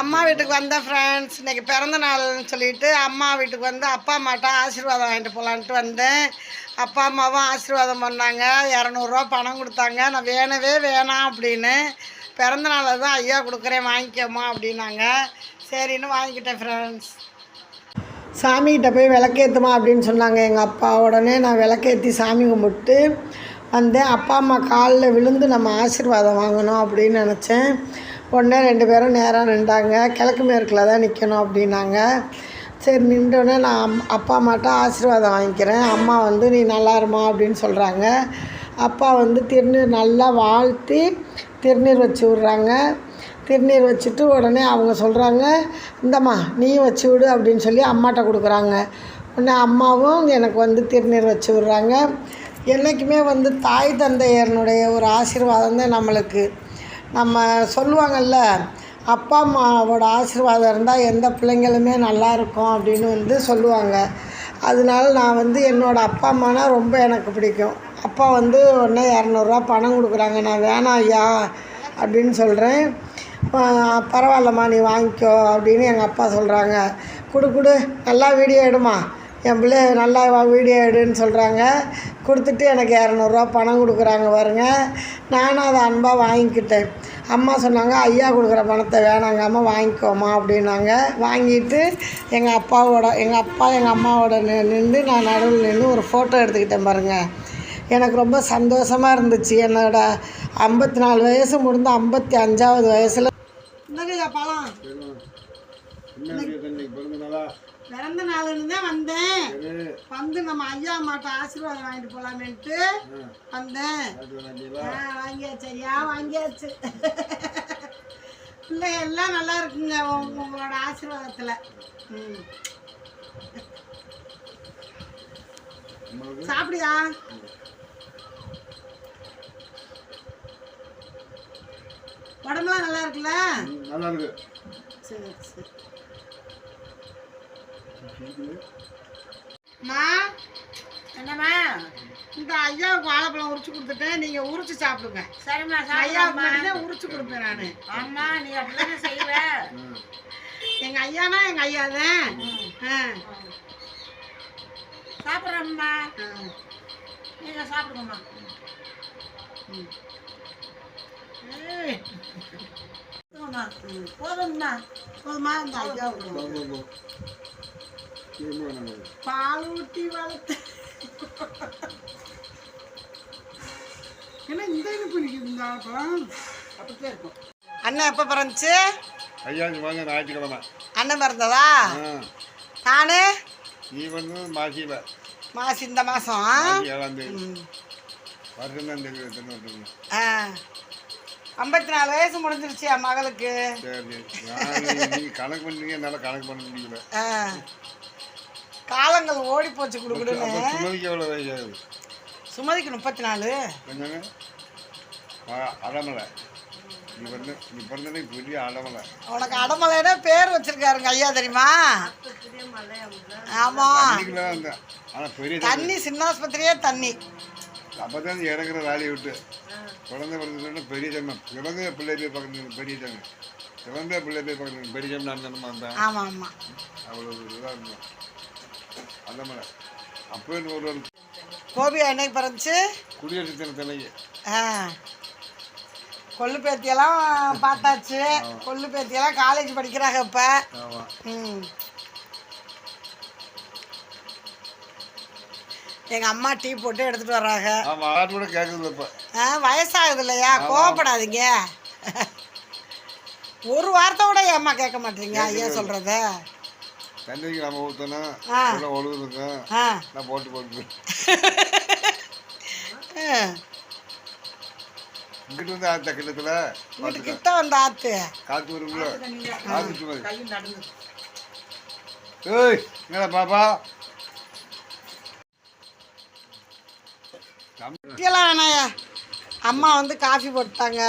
அம்மா வீட்டுக்கு வந்தேன் ஃப்ரெண்ட்ஸ் இன்னைக்கு பிறந்த நாள்னு சொல்லிட்டு அம்மா வீட்டுக்கு வந்து அப்பா அம்மாட்ட ஆசீர்வாதம் வாங்கிட்டு போகலான்ட்டு வந்தேன். அப்பா அம்மாவும் ஆசீர்வாதம் பண்ணாங்க. இரநூறுவா பணம் கொடுத்தாங்க. நான் வேணவே வேணாம் அப்படின்னு. பிறந்த நாளில் தான் ஐயா கொடுக்குறேன் வாங்கிக்கோமா அப்படின்னாங்க. சரின்னு வாங்கிக்கிட்டேன் ஃப்ரெண்ட்ஸ் சாமிகிட்ட போய் விளக்கேற்றுமா அப்படின்னு சொன்னாங்க. எங்கள் அப்பா உடனே நான் விளக்கேற்றி சாமி கும்பிட்டு வந்தேன். அப்பா அம்மா காலில் விழுந்து நம்ம ஆசீர்வாதம் வாங்கணும் அப்படின்னு நினச்சேன். உடனே ரெண்டு பேரும் நேராக நின்றாங்க. கிழக்கு மேற்கில் தான் நிற்கணும் அப்படின்னாங்க. சரி நின்றோடனே நான் அப்பா அம்மாட்ட ஆசீர்வாதம் வாங்கிக்கிறேன். அம்மா வந்து நீ நல்லா இருமா அப்படின்னு சொல்கிறாங்க அப்பா வந்து திருநீர் நல்லா வாழ்த்தி திருநீர் வச்சு விட்றாங்க. திருநீர் வச்சுட்டு உடனே அவங்க சொல்கிறாங்க இந்தம்மா நீ வச்சு விடு அப்படின்னு சொல்லி அம்மாட்ட கொடுக்குறாங்க. உடனே அம்மாவும் எனக்கு வந்து திருநீர் வச்சு விட்றாங்க. என்றைக்குமே வந்து தாய் தந்தையனுடைய ஒரு ஆசீர்வாதம் தான் நம்மளுக்கு. நம்ம சொல்லுவாங்கல்ல அப்பா அம்மாவோட ஆசீர்வாதம் இருந்தால் எந்த பிள்ளைங்களுமே நல்லா இருக்கும் அப்படின்னு வந்து சொல்லுவாங்க. அதனால நான் வந்து என்னோடய அப்பா அம்மானா ரொம்ப எனக்கு பிடிக்கும். அப்பா வந்து உடனே இரநூறுவா பணம் கொடுக்குறாங்க. நான் வேணாம் ஐயா அப்படின்னு சொல்கிறேன் பரவாயில்லம்மா நீ வாங்கிக்கோ அப்படின்னு எங்கள் அப்பா சொல்கிறாங்க கொடு கொடு நல்லா வீடியோ எடுமா என் பிள்ளை நல்லா வா- வீடியோ எடுன்னு சொல்கிறாங்க கொடுத்துட்டு எனக்கு இரநூறுவா பணம் கொடுக்குறாங்க பாருங்க. நானும் அதை அன்பாக வாங்கிக்கிட்டேன். அம்மா சொன்னாங்க ஐயா கொடுக்குற பணத்தை வேணாங்க அம்மா வாங்கிக்கோமா அப்படின்னாங்க. வாங்கிட்டு எங்கள் அப்பாவோட எங்கள் அப்பா எங்கள் அம்மாவோட நின்று நான் நடுவில் நின்று ஒரு ஃபோட்டோ எடுத்துக்கிட்டேன் பாருங்கள் எனக்கு ரொம்ப சந்தோஷமாக இருந்துச்சு. என்னோட ஐம்பத்தி நாலு வயசு முடிந்து ஐம்பத்தி அஞ்சாவது வயசில் இந்தங்க பழம்? பிறந்த நாளுன்னு தான் வந்தேன் வந்து நம்ம ஐயா அம்மாட்ட ஆசீர்வாதம் வாங்கிட்டு போகலாமேன்ட்டு வந்தேன். ஆ, வாங்கியாச்சு ஐயா வாங்கியாச்சு. பிள்ளைங்க எல்லாம் நல்லா இருக்குங்க உங்க- உங்களோட ஆசீர்வாதத்தில். ம். சாப்பிடியா? உடம்புலாம் நல்லா இருக்குல்ல? நல்லா இருக்கு. சரி சரி. அம்மா என்னம்மா? இந்த ஐயாவுக்கு வாழைப்பழம் உரிச்சு கொடுத்துட்டேன் நீங்க உரிச்சு சாப்பிடுங்க. சரிம்மா ஐயாவுக்கு மட்டும்தான் உரிச்சு கொடுப்பேன் நான். அம்மா நீ அப்படிதானே செய்வ. எங்க ஐயானா எங்க ஐயா தான்? சாப்பிட்றம்மா. நீங்க சாப்பிடுங்கம்மா. போதும்மா. போதும்மா. போதுமா இந்த ஐயாவுக்கு. பால் ஊட்டி வளர்த்து ஏன்னா இந்த இது பிடிக்குது இந்த வாழைப்பழம் அப்படித்தான் இருக்கும் அண்ணன் எப்போ பிறந்துச்சு ஐயாவுக்கு வாங்க ஞாயிற்றுக்கிழமை அண்ணன் பிறந்ததா ஆ நானு நீ வந்து மாசியில் மாசி இந்த மாதம் ஏழாம் தேதி வருஷம் தான் ஆ ஐம்பத்தி நாலு வயசு முடிஞ்சிருச்சு என் மகளுக்கு சரி நான் நீங்கள் கணக்கு பண்ணுறீங்க என்னால் கணக்கு பண்ண முடியல ஆ. காலங்கள் ஓடி போச்சு கொடுக்குடுன்னு அப்போ சுமதிக்கு எவ்வளோ வயசு ஆகுது? சுமதிக்கு முப்பத்தி நாலு அடமலை. நீ பிறந்த நீ பிறந்ததே பெரிய அடமலை. உனக்கு அடமலைன்னா பேர் வச்சிருக்காருங்க ஐயா தெரியுமா? ஆமா. அன்னைக்குள்ள தான் இருந்தேன் ஆனால் பெரிய தண்ணி. சின்ன ஆஸ்பத்திரியே தண்ணி. அப்போ தான் இறங்குற வேலையை விட்டு. குழந்தை பிறந்ததுன்னா பெரிய தன்மை பிறந்த பிள்ளை போய் பார்க்கணும் பெரிய தன்மை பிறந்த பிள்ளை போய் பார்க்கணும் பெரிய தன்மை நான் தானே இருந்தேன் ஆமா ஆமா. அவ்வளோ இதாக இருந்தோம். அந்த மாதிரி. அப்போ ஒரு ஒரு கோபி என்னைக்கு பிறந்துச்சு? குடியரசு தினத்தன்னைக்கு ஆ. கொள்ளு பேத்தியெல்லாம் பார்த்தாச்சு. கொள்ளு பேத்தியெல்லாம் காலேஜ் படிக்கிறாங்க இப்போ. ம். எங்கள் அம்மா டீ போட்டு எடுத்துகிட்டு வர்றாங்க. வயசாகுது இல்லையா கோவப்படாதீங்க. ஒரு வார்த்தை கூட ஏம்மா கேட்க மாட்டீங்க. ஐயா சொல்கிறத தண்ணிக்கு நம்ம ஊற்றணும். எல்லாம் ஒழுகுதுக்கும் ஆ. நான் போட்டு போட்டு. இங்கிட்டு வந்து ஆத்த கிட்டத்தில் கிட்ட வந்த ஆத்து. காற்று வரும்ல? கை நடந்து ஏய் என்னடா பாப்பா? டீலாம் வேணாயா? அம்மா வந்து காஃபி போட்டாங்க.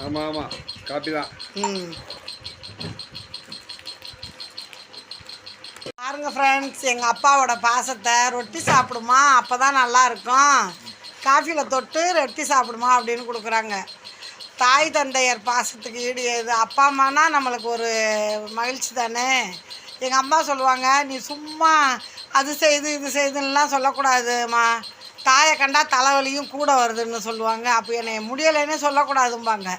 ஆமாம் ஆமாம் காப்பி தான். ம். பாருங்கள் ஃப்ரெண்ட்ஸ் எங்கள் அப்பாவோட பாசத்தை ரொட்டி சாப்பிடுமா? அப்போ தான் நல்லா இருக்கும். காஃபியில் தொட்டு ரொட்டி சாப்பிடுமா அப்படின்னு கொடுக்குறாங்க. தாய் தந்தையர் பாசத்துக்கு ஈடு அப்பா அம்மானா நம்மளுக்கு ஒரு மகிழ்ச்சி தானே? எங்கள் அம்மா சொல்லுவாங்க நீ சும்மா அது செய்து இது செய்துன்னெலாம் சொல்லக்கூடாதும்மா. தாயை கண்டா தலைவலியும் கூட வருதுன்னு சொல்லுவாங்க. அப்போ என்னை முடியலைன்னு சொல்லக்கூடாதும்பாங்க.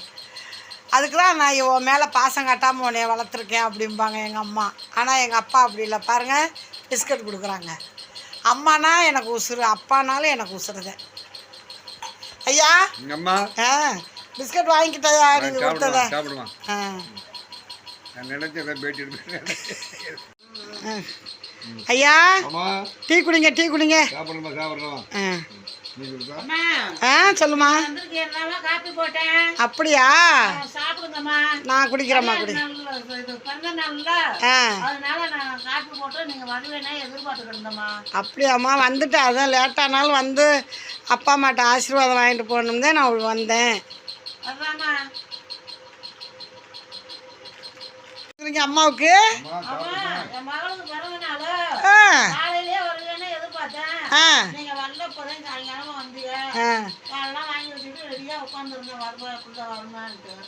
அதுக்கு தான் நான் இவன் மேலே பாசம் காட்டாமல் உன்னைய வளர்த்துருக்கேன் அப்படிம்பாங்க எங்கள் அம்மா. ஆனால் எங்கள் அப்பா அப்படி இல்லை. பாருங்கள் பிஸ்கட் கொடுக்குறாங்க. அம்மானா எனக்கு உசுறு அப்பானாலும் எனக்கு உசுறுதான் ஐயா? அம்மா? ஆ பிஸ்கட் வாங்கிக்கிட்டயா? நீங்கள் கொடுத்தத? ஆ. நான் நினைச்சதை பேட்டி. ஐயா? டீ குடிங்க டீ குடிங்க. சாப்பிடணுமா சாப்பிட்றோம். ஆ. ஆ சொல்லுமா. வந்திருக்கேன். காப்பி போட்டேன். அப்படியா? நான் குடிக்கிறேம்மா குடி. நல்ல இது பிறந்த நாள்ல ஆ. அதனால நான் காப்பி போட்டு நீங்க வருவேனே எதிர்பார்த்துக்கிட்டு இருந்தேம்மா அப்படியாம்மா வந்துட்டேன். அதான் லேட்டானாலும் வந்து அப்பா அம்மாட்ட ஆசீர்வாதம் வாங்கிட்டு போகணும் தான் நான் வந்தேன். அம்மாவுக்கு? ஆ. ஆ.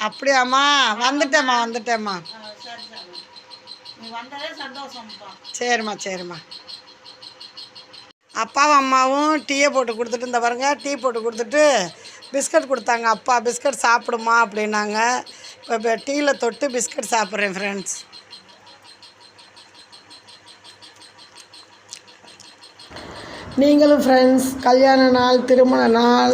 அப்படியாம்மா வந்துட்டேம்மா வந்துட்டேம்மா. சரிம்மா சரிம்மா. அப்பாவும் அம்மாவும் டீயை போட்டு கொடுத்துட்டு இந்த பாருங்க டீ போட்டு கொடுத்துட்டு பிஸ்கட் கொடுத்தாங்க. அப்பா பிஸ்கட் சாப்பிடுமா அப்படின்னாங்க. இப்போ டீயில் தொட்டு பிஸ்கட் சாப்பிட்றேன் ஃப்ரெண்ட்ஸ் நீங்களும் ஃப்ரெண்ட்ஸ் கல்யாண நாள் திருமண நாள்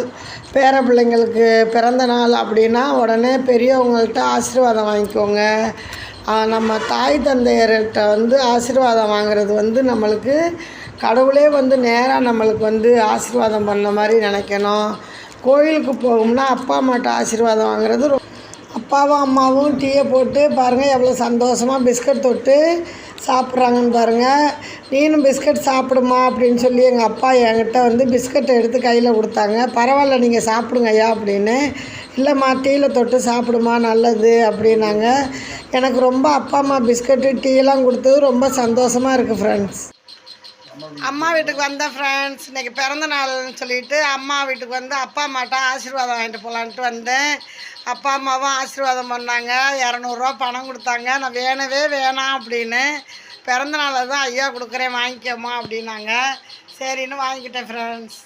பேர பிள்ளைங்களுக்கு பிறந்த நாள் அப்படின்னா உடனே பெரியவங்கள்ட்ட ஆசீர்வாதம் வாங்கிக்கோங்க. நம்ம தாய் தந்தையர்கிட்ட வந்து ஆசீர்வாதம் வாங்குறது வந்து நம்மளுக்கு கடவுளே வந்து நேராக நம்மளுக்கு வந்து ஆசீர்வாதம் பண்ண மாதிரி நினைக்கணும். கோயிலுக்கு போகும்னா அப்பா அம்மாட்ட ஆசீர்வாதம் வாங்குறது அப்பாவும் அம்மாவும் டீயை போட்டு பாருங்கள் எவ்வளோ சந்தோஷமாக பிஸ்கட் தொட்டு சாப்பிட்றாங்கன்னு பாருங்கள் நீனும் பிஸ்கட் சாப்பிடுமா அப்படின்னு சொல்லி எங்கள் அப்பா என்கிட்ட வந்து பிஸ்கட்டை எடுத்து கையில் கொடுத்தாங்க. பரவாயில்ல நீங்கள் சாப்பிடுங்க ஐயா அப்படின்னு. இல்லைம்மா டீயில் தொட்டு சாப்பிடுமா நல்லது அப்படின்னாங்க. எனக்கு ரொம்ப அப்பா அம்மா பிஸ்கட்டு டீயெல்லாம் கொடுத்தது ரொம்ப சந்தோஷமாக இருக்குது ஃப்ரெண்ட்ஸ் அம்மா வீட்டுக்கு வந்தேன் ஃப்ரெண்ட்ஸ் இன்றைக்கி பிறந்த நாள்னு சொல்லிட்டு அம்மா வீட்டுக்கு வந்து அப்பா அம்மாட்ட ஆசீர்வாதம் வாங்கிட்டு போகலான்ட்டு வந்தேன். அப்பா அம்மாவும் ஆசீர்வாதம் பண்ணாங்க. இரநூறுவா பணம் கொடுத்தாங்க. நான் வேணவே வேணாம் அப்படின்னு. பிறந்த நாளில் தான் ஐயா கொடுக்குறேன் வாங்கிக்கோமா அப்படின்னாங்க. சரின்னு வாங்கிக்கிட்டேன் ஃப்ரெண்ட்ஸ்